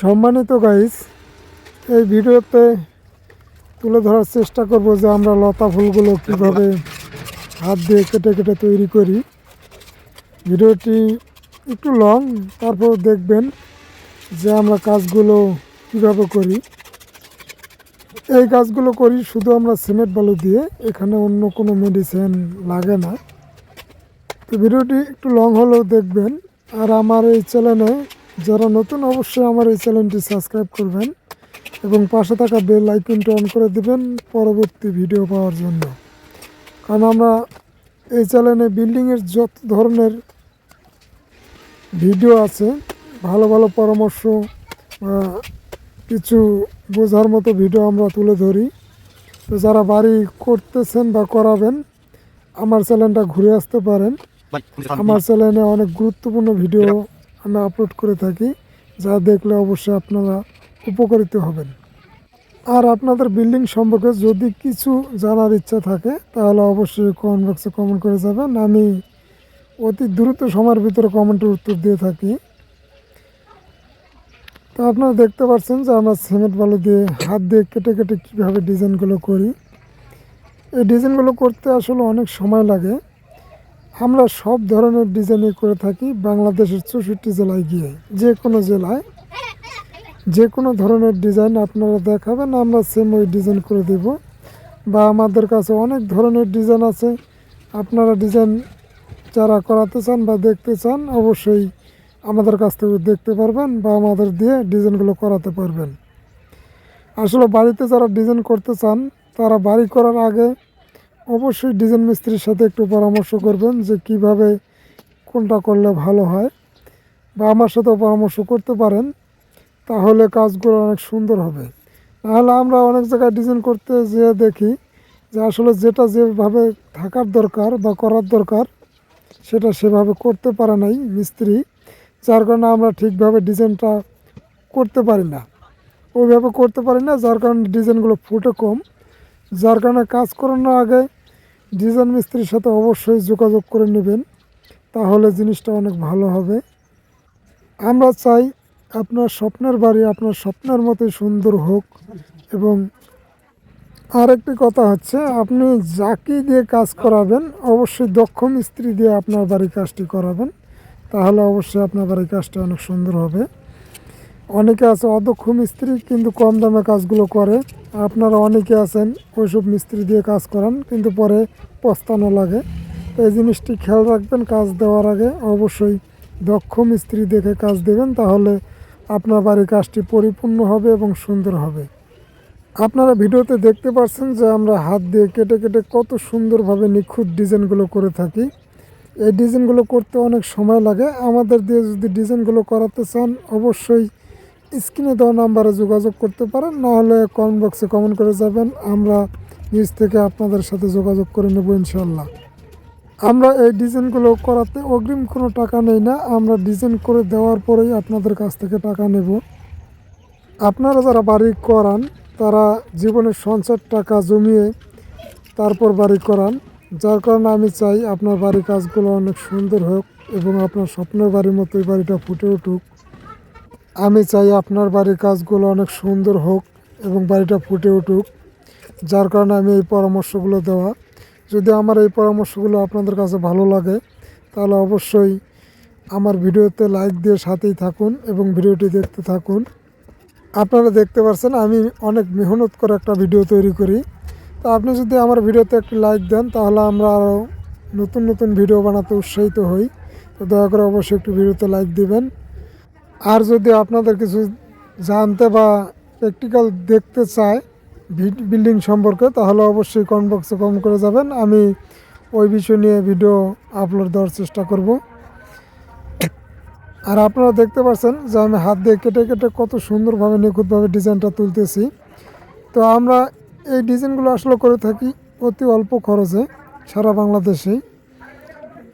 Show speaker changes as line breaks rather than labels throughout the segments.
সম্মানিত গাইস এই ভিডিওতে তুলে ধরার চেষ্টা করব যে আমরা লতা ফুলগুলো কীভাবে হাত দিয়ে কেটে কেটে তৈরি করি। ভিডিওটি একটু লং তারপর দেখবেন যে আমরা কাজগুলো কীভাবে করি। এই কাজগুলো করি শুধু আমরা সিমেন্ট বালু দিয়ে, এখানে অন্য কোনো মেডিসিন লাগে না। তো ভিডিওটি একটু লং হলেও দেখবেন। আর আমার এই চ্যানেলে যারা নতুন অবশ্যই আমার এই চ্যানেলটি সাবস্ক্রাইব করবেন এবং পাশে থাকা বেল আইকনটি অন করে দেবেন পরবর্তী ভিডিও পাওয়ার জন্য। কারণ আমরা এই চ্যানেলে বিল্ডিংয়ের যত ধরনের ভিডিও আছে ভালো ভালো পরামর্শ বা কিছু বোঝার মতো ভিডিও আমরা তুলে ধরি। তো যারা বাড়ি করতেছেন বা করাবেন আমার চ্যানেলটা ঘুরে আসতে পারেন। আমার চ্যানেলে অনেক গুরুত্বপূর্ণ ভিডিও আমি আপলোড করে থাকি, যা দেখলে অবশ্যই আপনারা উপকারিত হবেন। আর আপনাদের বিল্ডিং সম্পর্কে যদি কিছু জানার ইচ্ছা থাকে, তাহলে অবশ্যই কমেন্ট বক্সে কমেন্ট করে যাবেন। আমি অতি দ্রুত সময়ের ভিতরে কমেন্টের উত্তর দিয়ে থাকি। তো আপনারা দেখতে পাচ্ছেন যে আমরা সিমেন্ট বালু দিয়ে হাত দিয়ে কেটে কেটে কীভাবে ডিজাইনগুলো করি। এই ডিজাইনগুলো করতে আসলে অনেক সময় লাগে। আমরা সব ধরনের ডিজাইনই করে থাকি বাংলাদেশের চৌষট্টি জেলায় গিয়ে। যে কোনো জেলায়। যে কোনো ধরনের ডিজাইন আপনারা দেখাবেন, আমরা সেম ওই ডিজাইন করে দেব। বা আমাদের কাছে অনেক ধরনের ডিজাইন আছে। আপনারা ডিজাইন যারা করাতে চান বা দেখতে চান, অবশ্যই আমাদের কাছ থেকে দেখতে পারবেন বা আমাদের দিয়ে ডিজাইনগুলো করাতে পারবেন। আসলে বাড়িতে যারা ডিজাইন করতে চান, তারা বাড়ি করার আগে অবশ্যই ডিজাইন মিস্ত্রির সাথে একটু পরামর্শ করবেন যে কীভাবে কোনটা করলে ভালো হয়। বা আমার সাথেও পরামর্শ করতে পারেন, তাহলে কাজগুলো অনেক সুন্দর হবে। নাহলে আমরা অনেক জায়গায় ডিজাইন করতে যেয়ে দেখি যে আসলে যেটা যেভাবে থাকার দরকার বা করার দরকার, সেটা সেভাবে করতে পারে নাই মিস্ত্রি, যার কারণে আমরা ঠিকভাবে ডিজাইনটা করতে পারি না। ওইভাবে করতে পারি না, যার কারণে ডিজাইনগুলো ফুটে কম। যার কারণে কাজ করানোর আগে ডিজাইন মিস্ত্রির সাথে অবশ্যই যোগাযোগ করে নেবেন, তাহলে জিনিসটা অনেক ভালো হবে। আমরা চাই আপনার স্বপ্নের বাড়ি আপনার স্বপ্নের মতোই সুন্দর হোক এবং আরেকটি কথা হচ্ছে, আপনি যাকে দিয়ে কাজ করাবেন, অবশ্যই দক্ষ মিস্ত্রি দিয়ে আপনার বাড়ির কাজটি করাবেন, তাহলে অবশ্যই আপনার বাড়ির কাজটা অনেক সুন্দর হবে। অনেকে আছে অদক্ষ মিস্ত্রি, কিন্তু কম দামে কাজগুলো করে। আপনারা অনেকে আছেন ওইসব মিস্ত্রি দিয়ে কাজ করান, কিন্তু পরে পস্তানো লাগে। এই জিনিসটি খেয়াল রাখবেন, কাজ দেওয়ার আগে অবশ্যই দক্ষ মিস্ত্রি দেখে কাজ দেবেন, তাহলে আপনার বাড়ির কাজটি পরিপূর্ণ হবে এবং সুন্দর হবে। আপনারা ভিডিওতে দেখতে পাচ্ছেন যে আমরা হাত দিয়ে কেটে কেটে কত সুন্দরভাবে নিখুঁত ডিজাইনগুলো করে থাকি। এই ডিজাইনগুলো করতে অনেক সময় লাগে। আমাদের দিয়ে যদি ডিজাইনগুলো করাতে চান, অবশ্যই স্ক্রিনে দেওয়া নাম্বারে যোগাযোগ করতে পারেন, নাহলে কমেন্ট বক্সে কমেন্ট করে যাবেন। আমরা নিজ থেকে আপনাদের সাথে যোগাযোগ করে নেব ইনশাল্লাহ আমরা এই ডিজাইনগুলো করাতে অগ্রিম কোনো টাকা নেই না। আমরা ডিজাইন করে দেওয়ার পরেই আপনাদের কাছ থেকে টাকা নেব। আপনারা যারা বাড়ি করান, তারা জীবনের সঞ্চয় টাকা জমিয়ে তারপর বাড়ি করান। যার কারণে আমি চাই আপনার বাড়ির কাজগুলো অনেক সুন্দর হোক এবং আপনার স্বপ্নের বাড়ির মতোই বাড়িটা ফুটে উঠুক। আমি চাই আপনার বাড়ির কাজগুলো অনেক সুন্দর হোক এবং বাড়িটা ফুটে উঠুক, যার কারণে আমি এই পরামর্শগুলো দেওয়া। যদি আমার এই পরামর্শগুলো আপনাদের কাছে ভালো লাগে, তাহলে অবশ্যই আমার ভিডিওতে লাইক দিয়ে সাথেই থাকুন এবং ভিডিওটি দেখতে থাকুন। আপনারা দেখতে পাচ্ছেন আমি অনেক মেহনত করে একটা ভিডিও তৈরি করি। তো আপনি যদি আমার ভিডিওতে একটি লাইক দেন, তাহলে আমরা আরও নতুন নতুন ভিডিও বানাতে উৎসাহিত হই। তো দয়া করে অবশ্যই একটু ভিডিওতে লাইক দিবেন। আর যদি আপনাদের কিছু জানতে বা প্র্যাকটিক্যাল দেখতে চায় বিল্ডিং সম্পর্কে, তাহলে অবশ্যই কমেন্ট বক্সে কমেন্ট করে যাবেন। আমি ওই বিষয় নিয়ে ভিডিও আপলোড দেওয়ার চেষ্টা করব। আর আপনারা দেখতে পাচ্ছেন যে আমি হাত দিয়ে কেটে কেটে কত সুন্দরভাবে নিখুঁতভাবে ডিজাইনটা তুলতেছি। তো আমরা এই ডিজাইনগুলো আসলে করে থাকি অতি অল্প খরচে সারা বাংলাদেশেই।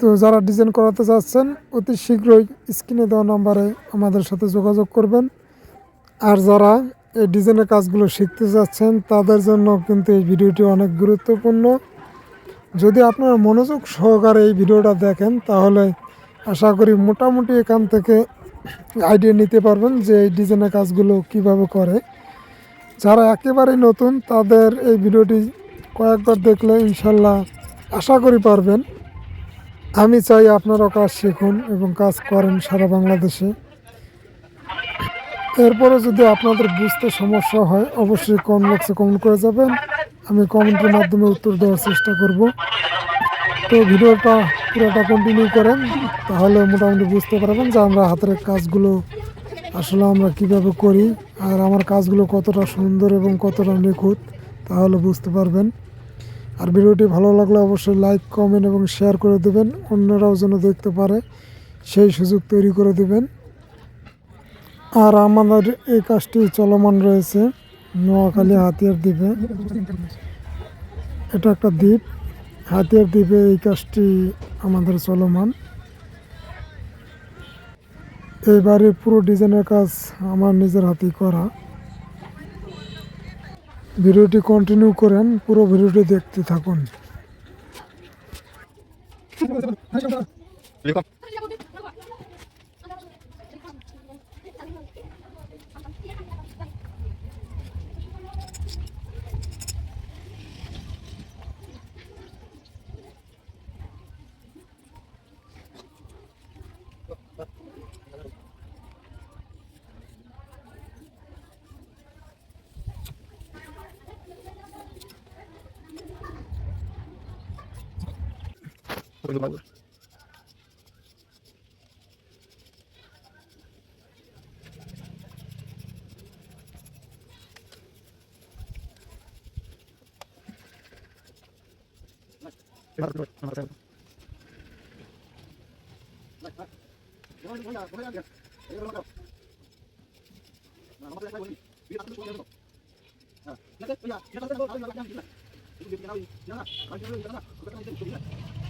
তো যারা ডিজাইন করাতে চাচ্ছেন অতি শীঘ্রই স্ক্রিনে দেওয়া নাম্বারে আমাদের সাথে যোগাযোগ করবেন। আর যারা এই ডিজাইনের কাজগুলো শিখতে চাচ্ছেন তাদের জন্য কিন্তু এই ভিডিওটি অনেক গুরুত্বপূর্ণ। যদি আপনারা মনোযোগ সহকারে এই ভিডিওটা দেখেন, তাহলে আশা করি মোটামুটি এখান থেকে আইডিয়া নিতে পারবেন যে এই ডিজাইনের কাজগুলো কীভাবে করে। যারা একেবারেই নতুন, তাদের এই ভিডিওটি কয়েকবার দেখলে ইনশাল্লাহ আশা করি পারবেন। আমি চাই আপনারাও কাজ শিখুন এবং কাজ করেন সারা বাংলাদেশে। এরপরে যদি আপনাদের বুঝতে সমস্যা হয়, অবশ্যই কমেন্ট বক্সে কমেন্ট করে যাবেন। আমি কমেন্টের মাধ্যমে উত্তর দেওয়ার চেষ্টা করব। তো ভিডিওটা পুরোটা কন্টিনিউ করেন, তাহলে মোটামুটি বুঝতে পারবেন যে আমরা হাতের কাজগুলো আসলে আমরা কীভাবে করি, আর আমার কাজগুলো কতটা সুন্দর এবং কতটা নিখুঁত, তাহলে বুঝতে পারবেন। আর ভিডিওটি ভালো লাগলে অবশ্যই লাইক, কমেন্ট এবং শেয়ার করে দেবেন। অন্যরাও যেন দেখতে পারে, সেই সুযোগ তৈরি করে দেবেন। আর আমাদের এই কাজটি চলমান রয়েছে নোয়াখালী হাতিয়ার দ্বীপে। এটা একটা দ্বীপ। হাতিয়ার দ্বীপে এই কাজটি আমাদের চলমান। এই বাড়ির পুরো ডিজাইনের কাজ আমার নিজের হাতেই করা। ভিডিওটি কন্টিনিউ করেন পুরো ভিডিওটি দেখতে থাকুন। koymadı.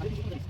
Thank you.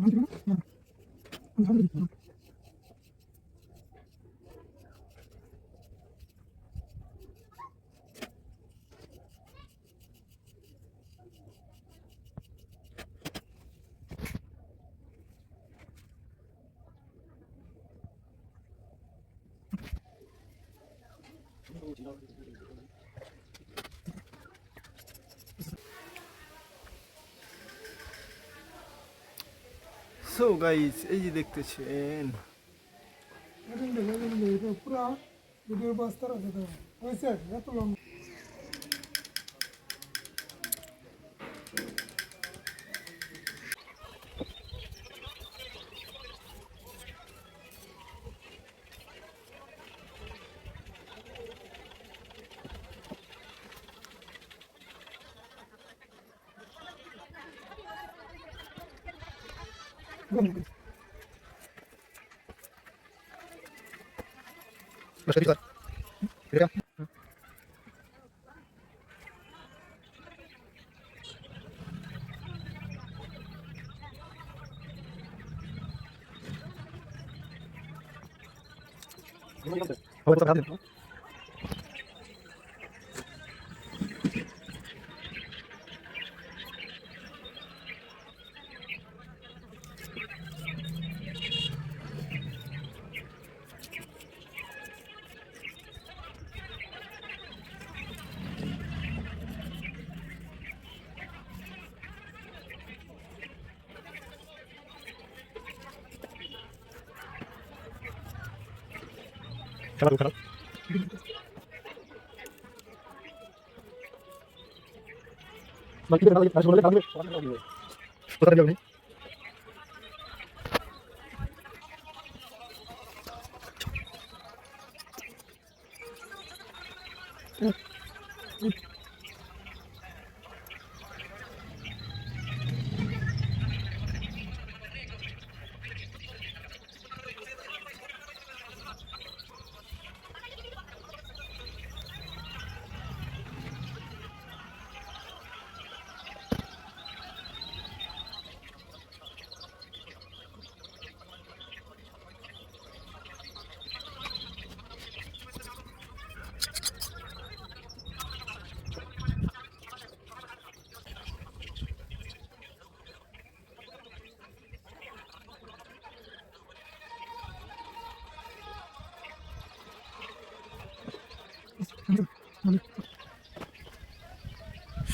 음.
So guys এই যে দেখতেছেন।
পুরা ভিডিও বাস্তার আছে তো। এত লম্বা।
খেলা খেলা বাকি খেলা আসলে বলে থাকবে কোথায় যাবে?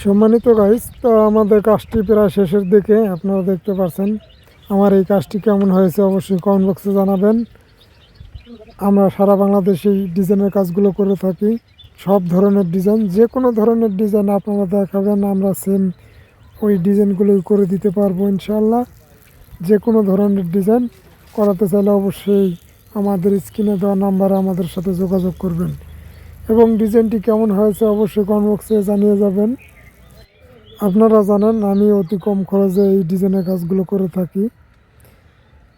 সম্মানিত গাইস তো আমাদের কাজটি প্রায় শেষের দিকে, আপনারা দেখতে পাচ্ছেন আমার এই কাজটি কেমন হয়েছে অবশ্যই কমেন্ট বক্সে জানাবেন। আমরা সারা বাংলাদেশে ডিজাইনের কাজগুলো করে থাকি। সব ধরনের ডিজাইন যে কোনো ধরনের ডিজাইন আপনারা দেখাবেন, আমরা সেম ওই ডিজাইনগুলোই করে দিতে পারব ইনশাল্লাহ যে কোনো ধরনের ডিজাইন করাতে চাইলে অবশ্যই আমাদের স্ক্রিনে দেওয়া নাম্বারে আমাদের সাথে যোগাযোগ করবেন। এবং ডিজাইনটি কেমন হয়েছে অবশ্যই কমেন্ট বক্সে জানিয়ে যাবেন। আপনারা জানেন, আমি অতি কম খরচে এই ডিজাইনের কাজগুলো করে থাকি।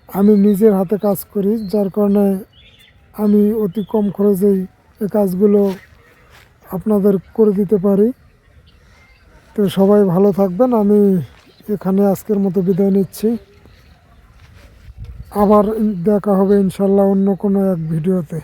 আমি নিজের হাতে কাজ করি, যার কারণে আমি অতি কম খরচেই এই কাজগুলো আপনাদের করে দিতে পারি। তো সবাই ভালো থাকবেন, আমি এখানে আজকের মতো বিদায় নিচ্ছি। আবার দেখা হবে ইনশাল্লাহ অন্য কোনো এক ভিডিওতে।